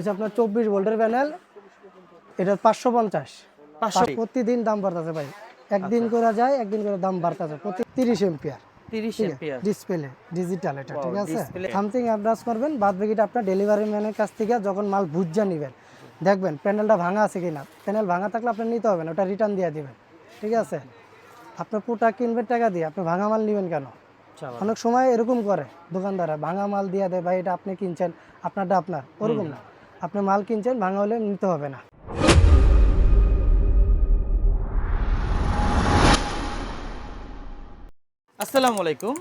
হচ্ছে আপনার চব্বিশ ভোল্টের প্যানেল এটা পাঁচশো পঞ্চাশ। প্রতিদিন দাম বাড়তেছে ভাই। একদিন করে যায় একদিন করে দাম বাড়তেছে। প্রতি তিরিশ এম্পিয়ার। ডিসপ্লে ডিজিটাল এটা ঠিক আছে? সামথিং অ্যাডভান্স করবেন বাদ বাকিটা আপনার ডেলিভারি ম্যানের কাছ থেকে যখন মাল বুঝা নেবেন। দেখবেন প্যানেলটা ভাঙা আছে কিনা। প্যানেল ভাঙা থাকলে আপনি নিতে হবে না ওটা রিটার্ন দিয়ে দিবেন। ঠিক আছে? আপনার প্রোডাক্ট কিনবেন টাকা দিয়ে আপনি ভাঙা মাল নেবেন কেন? অনেক সময় এরকম করে দোকানদাররা ভাঙা মাল দিয়ে দেয় ভাই এটা আপনি কিনছেন আপনারটা আপনার ওরকম না। আপনি মাল কিনছেন ভাঙা হলে নিতে হবে না। আসসালামু আলাইকুম।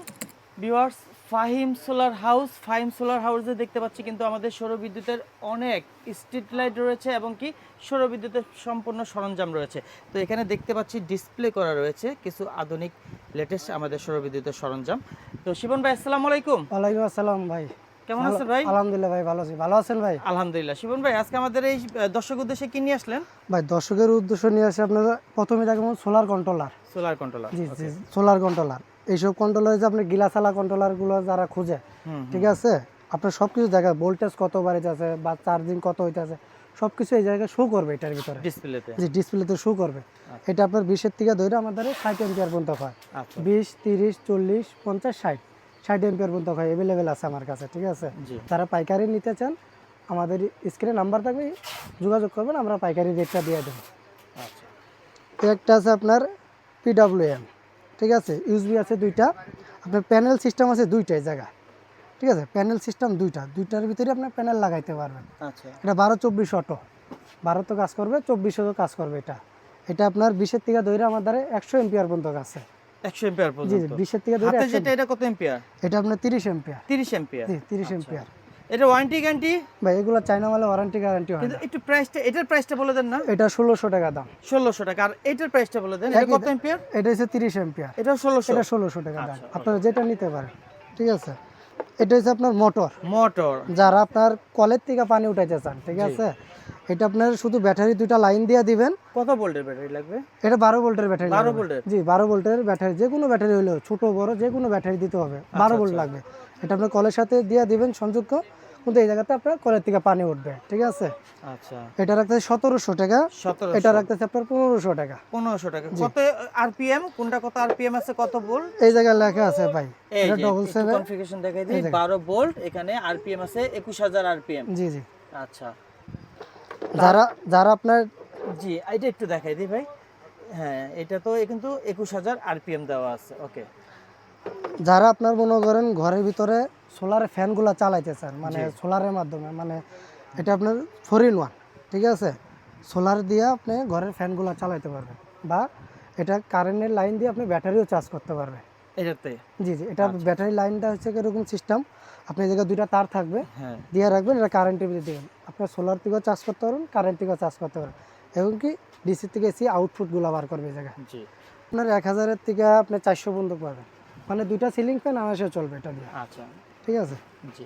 Viewers Fahim solar house Fahim solar হাউসে দেখতে পাচ্ছি কিন্তু আমাদের সৌর বিদ্যুতের অনেক স্ট্রিট লাইট রয়েছে এবং কি সৌর বিদ্যুতের সম্পূর্ণ সরঞ্জাম রয়েছে। তো এখানে দেখতে পাচ্ছি ডিসপ্লে করা রয়েছে কিছু আধুনিক লেটেস্ট আমাদের সৌর বিদ্যুতের সরঞ্জাম। তো শিবন ভাই আসসালামু আলাইকুম। ওয়ালাইকুম আসসালাম ভাই। কেমন আছেন ভাই? আলহামদুলিল্লাহ ভাই ভালো আছি। ভালো আছেন ভাই? আলহামদুলিল্লাহ। শিবন ভাই আজকে আমাদের এই দর্শক উদ্দেশ্যে কি নিয়ে আসলেন? ভাই দর্শকের উদ্দেশ্য নিয়ে আসে আপনারা প্রথমে দেখবেন সোলার কন্ট্রোলার। সোলার কন্ট্রোলার জি জি সোলার কন্ট্রোলার। এইসব কন্ট্রোলার যে আপনি গিলাসালা কন্ট্রোলারগুলো যারা খুঁজে ঠিক আছে? আপনার সব কিছু দেখা ভোল্টেজ কত বাড়িতেছে বা চার্জিং কত হইতেছে সব কিছু এই জায়গায় শো করবে এটার ভিতরে। ডিসপ্লেতে জি ডিসপ্লেতে শো করবে। এটা আপনার বিশের থেকে ধরে আমাদের ষাট এম্পিয়ার পর্যন্ত হয়। আচ্ছা। বিশ তিরিশ চল্লিশ পঞ্চাশ ষাট। ষাট এম্পিয়ার পর্যন্ত হয় অ্যাভেলেবেল আছে আমার কাছে ঠিক আছে? যারা পাইকারি নিতে চান আমাদের স্ক্রিনে নাম্বার থাকবে যোগাযোগ করবেন আমরা পাইকারি রেটটা দিয়ে দেবো। আচ্ছা। একটা আছে আপনার পিডাব্লিউএম ঠিক আছে? ইউজবি আছে দুইটা আপনার প্যানেল সিস্টেম আছে দুইটাই জায়গা ঠিক আছে? প্যানেল সিস্টেম দুইটা দুইটার ভিতরে আপনি প্যানেল লাগাইতে পারবেন। আচ্ছা। এটা বারো চব্বিশ অটো বারো তো কাজ করবে চব্বিশও কাজ করবে এটা। এটা আপনার বিশের থেকে ধরে দ্বারা একশো এম্পিয়ার পর্যন্ত আছে। একশো এম্পিয়ার পর্যন্ত। জি বিশের থেকে ধরে হাতে যেটা এটা কত এম্পিয়ার এটা আপনার তিরিশ এম্পিয়ার তিরিশ এম্পিয়ার জি তিরিশ এম্পিয়ার এটা ওয়ারেন্টি গ্যারান্টি ভাই এগুলো চায়না মালে ওয়ারেন্টি গ্যারান্টি হয় কিন্তু না। একটু প্রাইসটা এটার প্রাইসটা বলে দেন না। এটা ষোলোশো টাকা দাম। ষোলোশো টাকা। আর এটার প্রাইসটা বলে দেন। এটা কত এটা হচ্ছে এটা টাকা দাম। আচ্ছা, আপনারা যেটা নিতে পারেন। ঠিক আছে? এটা হচ্ছে আপনার মোটর। মোটর। যারা আপনার কলের থেকে পানি উঠাইতে চান ঠিক আছে? এটা আপনার শুধু ব্যাটারি দুইটা লাইন দিয়ে দিবেন। কত ভোল্টের ব্যাটারি লাগবে? এটা বারো ভোল্টের ব্যাটারি 12 ভোল্টের? জি বারো ভোল্টের ব্যাটারি যে কোনো ব্যাটারি হলেও ছোট বড় যে কোনো ব্যাটারি দিতে হবে। আচ্ছা, বারো ভোল্ট লাগবে। এটা আপনার কলের সাথে দিয়ে দিবেন সংযুক্ত। কিন্তু এই জায়গাতে আপনার কলের থেকে পানি উঠবে ঠিক আছে? আচ্ছা। এটা রাখতেছে সতেরোশো টাকা এটা রাখতেছে আপনার পনেরোশো টাকা। পনেরোশো টাকা। কত আরপিএম কোনটা কত আরপিএম আছে কত ভোল্ট এই জায়গায় লেখা আছে ভাই এটা ডবল সেভেন কনফিগারেশন দেখাই দিই বারো এখানে আরপিএম আছে একুশ হাজার আরপিএম জি জি। আচ্ছা। যারা যারা আপনার জি এটা একটু দেখাই দিই ভাই। হ্যাঁ এটা তো কিন্তু একুশ হাজার আরপিএম দেওয়া আছে ওকে। যারা আপনার মনে করেন ঘরের ভিতরে সোলারের ফ্যানগুলো চালাইতে চান মানে সোলারের মাধ্যমে মানে এটা আপনার ফোর ইন ওয়ান ঠিক আছে? সোলার দিয়ে আপনি ঘরের ফ্যানগুলো চালাইতে পারবেন বা এটা কারেন্টের লাইন দিয়ে আপনি ব্যাটারিও চার্জ করতে পারবেন। এটাতে জি জি এটা ব্যাটারি লাইনটা হচ্ছে এরকম সিস্টেম আপনি জায়গায় দুইটা তার থাকবে হ্যাঁ। দিয়ে রাখবেন এটা কারেন্টের ভিতরে দেবেন। আপনার সোলার থেকেও চার্জ করতে পারবেন কারেন্ট থেকেও চার্জ করতে পারবেন। এবং কি ডিসি থেকে এসি আউটপুটগুলো বার করবে এই জায়গায়। জি। আপনার এক হাজারের থেকে আপনি চারশো পর্যন্ত পাবেন। মানে দুইটা সিলিং ফ্যান আনাসে চলবে এটা দিয়ে। আচ্ছা। ঠিক আছে? জি।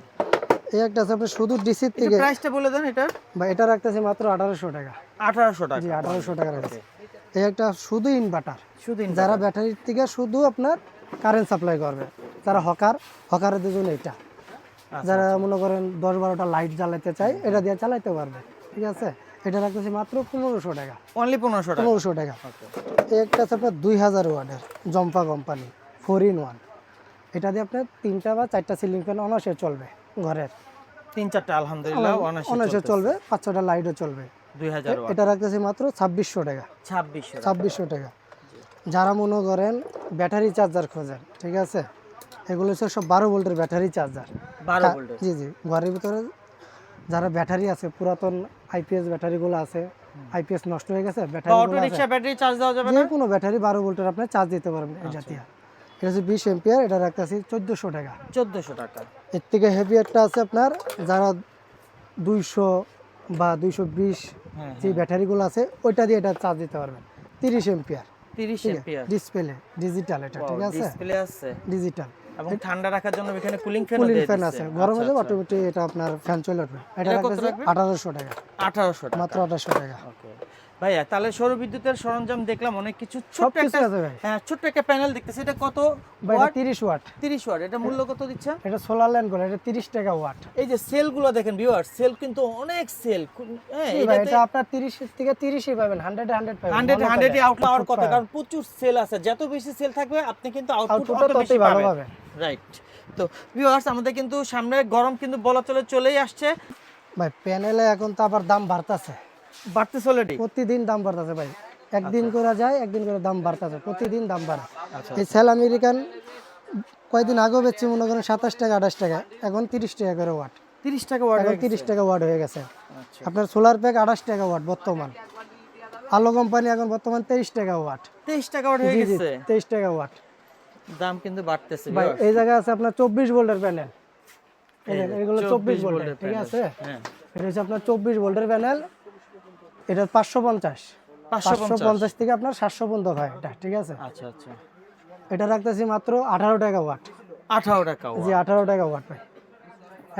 এই একটা আছে আপনার শুধু ডিসির থেকে প্রাইসটা বলে দেন এটার। বা এটা রাখতেছে মাত্র আঠারোশো টাকা। আঠারোশো টাকা। জি আঠারোশো টাকা রাখছে এই একটা শুধু ইনভার্টার শুধু যারা ব্যাটারির থেকে শুধু আপনার কারেন্ট সাপ্লাই করবে। যারা হকার হকারদের জন্য এটা। যারা মনে করেন দশ বারোটা লাইট জ্বালাতে চায় এটা দিয়ে চালাইতে পারবে। ঠিক আছে? এটা রাখতেছে মাত্র পনেরোশো টাকা। অনলি পনেরোশো টাকা। পনেরোশো টাকা। এই একটা আছে আপনার দুই হাজার ওয়ার্ডের জম্পা কোম্পানি ফোর ইন ওয়ান এটা দিয়ে আপনার তিনটা বা চারটা সিলিং ফ্যান অনাসে চলবে ঘরের। তিন চারটা আলহামদুলিল্লাহ অনাসে চলবে পাঁচ ছটা লাইটও চলবে। এটা রাখতেছে মাত্র ছাব্বিশশো টাকা। ছাব্বিশশো ছাব্বিশশো টাকা। যারা মনে করেন ব্যাটারি চার্জার খোঁজেন ঠিক আছে? এগুলো হচ্ছে সব বারো ভোল্টের ব্যাটারি চার্জার বারো জি জি ঘরের ভিতরে যারা ব্যাটারি আছে পুরাতন আইপিএস ব্যাটারিগুলো আছে আইপিএস নষ্ট হয়ে গেছে ব্যাটারি ব্যাটারি চার্জ দেওয়া যাবে যে কোনো ব্যাটারি বারো ভোল্টের আপনি চার্জ দিতে পারবেন এটা দিয়ে এটা হচ্ছে বিশ এম্পিয়ার এটা রাখতেছি চোদ্দোশো টাকা। চোদ্দশো টাকা। এর থেকে হেভি একটা আছে আপনার যারা দুইশো বা দুইশো বিশ হ্যাঁ যে ব্যাটারিগুলো আছে ওইটা দিয়ে এটা চার্জ দিতে পারবেন। তিরিশ এম্পিয়ার তিরিশ এম্পিয়ার ডিসপ্লে ডিজিটাল এটা ঠিক আছে? ডিসপ্লে আছে। ডিজিটাল এবং ঠান্ডা রাখার জন্য এখানে কুলিং ফ্যান কুলিং ফ্যান আছে। গরমে যাবে অটোমেটিক এটা আপনার ফ্যান চলে উঠবে। এটা রাখতেছে আঠারোশো টাকা। আঠারোশো টাকা। মাত্র আঠারোশো টাকা। ওকে ভাইয়া তাহলে সৌর বিদ্যুতের সরঞ্জাম দেখলাম অনেক কিছু ছোট্ট একটা হ্যাঁ ছোট্ট একটা প্যানেল দেখতেছি। এটা কত ওয়াট? তিরিশ ওয়াট। 30 ওয়াট। এটা মূল্য কত দিচ্ছে? এটা সোলার ল্যান্ড করে এটা তিরিশ টাকা ওয়াট। এই যে সেলগুলো দেখেন ভিউয়ার সেল কিন্তু অনেক সেল। হ্যাঁ এটা আপনার তিরিশ থেকে তিরিশই পাবেন হান্ড্রেড হান্ড্রেড পাবেন হান্ড্রেড ভালো হান্ড্রেড পাবেন। আউট পাওয়ার কথা কারণ প্রচুর সেল আছে। যত বেশি সেল থাকবে আপনি কিন্তু আউটপুট তত বেশি ততই ভালো পাবেন। রাইট তো ভিউয়ার্স আমাদের কিন্তু সামনে গরম কিন্তু বলা চলে চলেই আসছে। ভাই প্যানেলে এখন তো আবার দাম বাড়তাছে। বাড়তেছে অলরেডি প্রতিদিন দাম বাড়তাছে ভাই। একদিন করে যায় একদিন করে দাম বাড়তাছে। প্রতিদিন দাম বাড়ে। আচ্ছা। এই সেল আমেরিকান কয়েকদিন আগেও বেচছি মনে করেন সাতাশ টাকা আঠাশ টাকা এখন তিরিশ টাকা করে ওয়াট তিরিশ টাকা ওয়াট এখন তিরিশ টাকা ওয়াট হয়ে গেছে। আচ্ছা। আপনার সোলার প্যাক আঠাশ টাকা ওয়াট বর্তমান। আলো কোম্পানি এখন বর্তমান তেইশ টাকা ওয়াট তেইশ টাকা ওয়াট হয়ে গেছে? তেইশ টাকা ওয়াট দাম কিন্তু বাড়তেছে ভাই এই জায়গায় আছে আপনার চব্বিশ ভোল্টের প্যানেল এগুলো চব্বিশ ভোল্টের ভোল্টের ঠিক আছে? হ্যাঁ। এটা হচ্ছে আপনার চব্বিশ ভোল্টের প্যানেল এটা পাঁচশো পঞ্চাশ। পাঁচশো পঞ্চাশ। থেকে আপনার সাতশো পর্যন্ত হয় এটা ঠিক আছে? আচ্ছা আচ্ছা। এটা রাখতেছি মাত্র আঠারো টাকা ওয়াট। আঠারো টাকা জি আঠারো টাকা ওয়াট ভাই।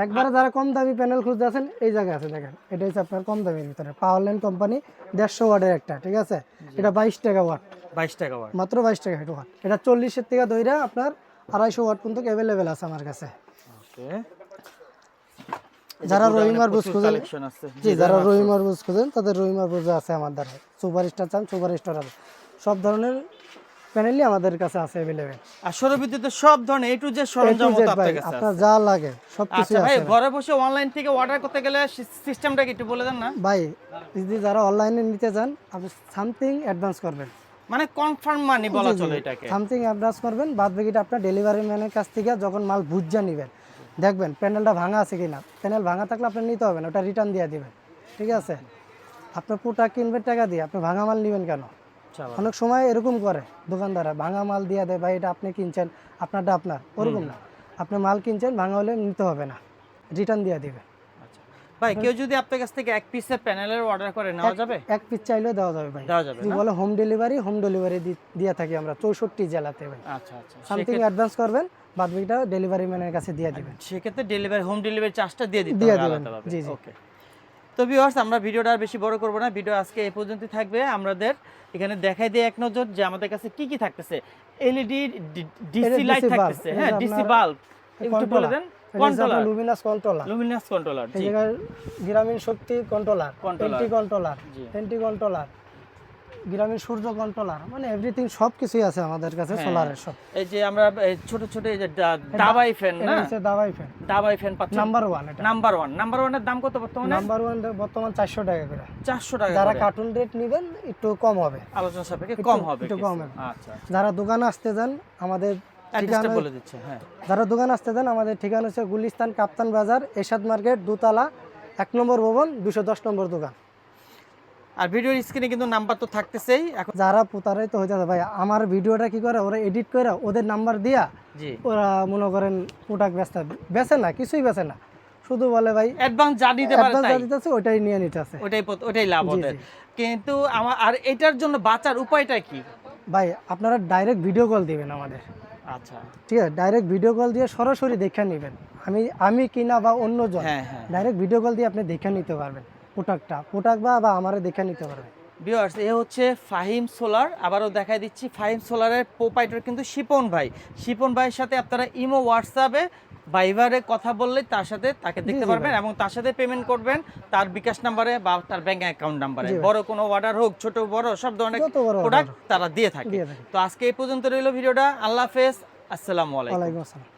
একবারে যারা কম দামি প্যানেল খুঁজতে আছেন এই জায়গায় আছে দেখেন এটা হচ্ছে আপনার কম দামের ভিতরে পাওয়ার লাইন কোম্পানি দেড়শো ওয়াটের একটা ঠিক আছে? এটা বাইশ টাকা ওয়াট। বাইশ টাকা ওয়াট। মাত্র বাইশ টাকা ওয়াট। এটা চল্লিশের থেকে দইরা আপনার আড়াইশো ওয়াট পর্যন্ত অ্যাভেলেবেল আছে আমার কাছে। ওকে। যারা রহিমার বুঝ খুঁজেন জি যারা রহিমার বুঝ খুঁজেন তাদের রহিমার বুঝ আছে আমার দ্বারা সুপার স্টার চান সুপার স্টার আছে। সব ধরনের প্যানেলই আমাদের কাছে আছে অ্যাভেলেবেল আর সৌর বিদ্যুতের সব ধরনের এ টু যে সরঞ্জাম আপনার কাছে আছে। আপনার যা লাগে সব কিছু আচ্ছা ভাই ঘরে বসে অনলাইন থেকে অর্ডার করতে গেলে সিস্টেমটা কি একটু বলে দেন না। ভাই যদি যারা অনলাইনে নিতে চান আপনি সামথিং অ্যাডভান্স করবেন। মানে কনফার্ম মানি বলা চলে এটাকে। সামথিং অ্যাডভান্স করবেন বাদ বাকিটা আপনার ডেলিভারি ম্যানের কাছ থেকে যখন মাল বুঝা নেবেন। দেখবেন প্যানেলটা ভাঙা আছে কিনা। প্যানেল ভাঙা থাকলে আপনি নিতে হবে না ওটা রিটার্ন দিয়ে দিবেন। ঠিক আছে? আপনার প্রোডাক্ট কিনবেন টাকা দিয়ে আপনি ভাঙা মাল নেবেন কেন? অনেক সময় এরকম করে দোকানদাররা ভাঙা মাল দিয়ে দেয় ভাই এটা আপনি কিনছেন আপনারটা আপনার। ওরকম না। আপনি মাল কিনছেন ভাঙা হলে নিতে হবে না। রিটার্ন দিয়ে দিবে আচ্ছা। ভাই কেউ যদি আপনার কাছ থেকে এক পিসের প্যানেলের অর্ডার করে নেওয়া যাবে? এক পিস চাইলেও দেওয়া যাবে ভাই। দেওয়া যাবে বলে হোম ডেলিভারি হোম ডেলিভারি দিয়ে থাকি আমরা চৌষট্টি জেলাতে ভাই। আচ্ছা আচ্ছা। সামথিং অ্যাডভান্স করবেন বাদ ডেলিভারি ম্যানের কাছে দিয়ে দিবেন। সেক্ষেত্রে ডেলিভারি হোম ডেলিভারি চার্জটা দিয়ে দিতে দিয়ে দিবেন। জি, জি। ওকে তো ভিউয়ার্স আমরা ভিডিওটা আর বেশি বড় করব না। ভিডিও আজকে এই পর্যন্তই থাকবে। আমাদের এখানে দেখাই দিয়ে এক নজর যে আমাদের কাছে কি কি থাকতেছে। এলইডি ডিসি লাইট থাকতেছে। হ্যাঁ ডিসি বাল্ব একটু বলে দেন। Controller luminous controller luminous controller জি। Grameen Shakti controller. NT controller. NT controller Grameen Surya controller মানে এভরিথিং সব কিছুই আছে আমাদের কাছে হ্যাঁ। সোলারের সব। এই যে আমরা ছোট ছোট এই যে দাবাই ফ্যান এটা না হচ্ছে দাবাই ফ্যান দাবাই ফ্যান পাচ্ছেন? নাম্বার ওয়ান এটা। নাম্বার ওয়ান নাম্বার ওয়ানের দাম কত বর্তমানে? নাম্বার ওয়ান বর্তমান চারশো টাকা করে। চারশো টাকা যারা কার্টুন রেট নেবেন একটু কম হবে। আলোচনা সাপেক্ষে কম হবে একটু কম হবে। আচ্ছা যারা দোকানে আসতে যান আমাদের ঠিকানা বলে দিচ্ছে হ্যাঁ। যারা দোকানে আসতে যান আমাদের ঠিকানা হচ্ছে গুলিস্তান কাপ্তান বাজার এরশাদ মার্কেট দুতলা এক নম্বর ভবন দুশো দশ নম্বর দোকান। আর ভিডিওর স্ক্রিনে কিন্তু নাম্বার তো থাকতেছেই। এখন যারা প্রতারিত হইতে ভাই আমার ভিডিওটা কি করে ওরা এডিট করে ওদের নাম্বার দিয়া জি। ওরা মনে করেন প্রোডাক্ট বেচতে বেচে না কিছুই বেচে না। শুধু বলে ভাই অ্যাডভান্স যা দিতে পারে অ্যাডভান্স তাই। যা দিতেছে ওইটাই নিয়ে নিতেছে। ওটাই পত- ওটাই লাভ ওদের। কিন্তু আমার আর এটার জন্য বাঁচার উপায়টা কি? ভাই আপনারা ডাইরেক্ট ভিডিও কল দিবেন আমাদের। আচ্ছা। ঠিক আছে ডাইরেক্ট ভিডিও কল দিয়ে সরাসরি দেখে নেবেন। আমি আমি কিনা বা অন্যজন হ্যাঁ হ্যাঁ। ডাইরেক্ট ভিডিও কল দিয়ে আপনি দেখে নিতে পারবেন। প্রোডাক্টটা প্রোডাক্ট বা আমারে দেখে নিতে পারবেন ভিউয়ার্স এ হচ্ছে ফাহিম সোলার। আবারও দেখাই দিচ্ছি ফাহিম সোলারের প্রোপাইটার কিন্তু শিপন ভাই। শিপন ভাইয়ের সাথে আপনারা ইমো হোয়াটসঅ্যাপে ভাইবারে কথা বললে তার সাথে তাকে দেখতে পারবেন এবং তার সাথে পেমেন্ট করবেন তার বিকাশ নাম্বারে বা তার ব্যাংক অ্যাকাউন্ট নাম্বারে। বড় কোনো অর্ডার হোক ছোট বড় সব ধরনের প্রোডাক্ট তারা দিয়ে থাকে। তো আজকে এই পর্যন্ত রইল ভিডিওটা। আল্লাহ হাফেজ। আসসালামু আলাইকুম। আসসালাম।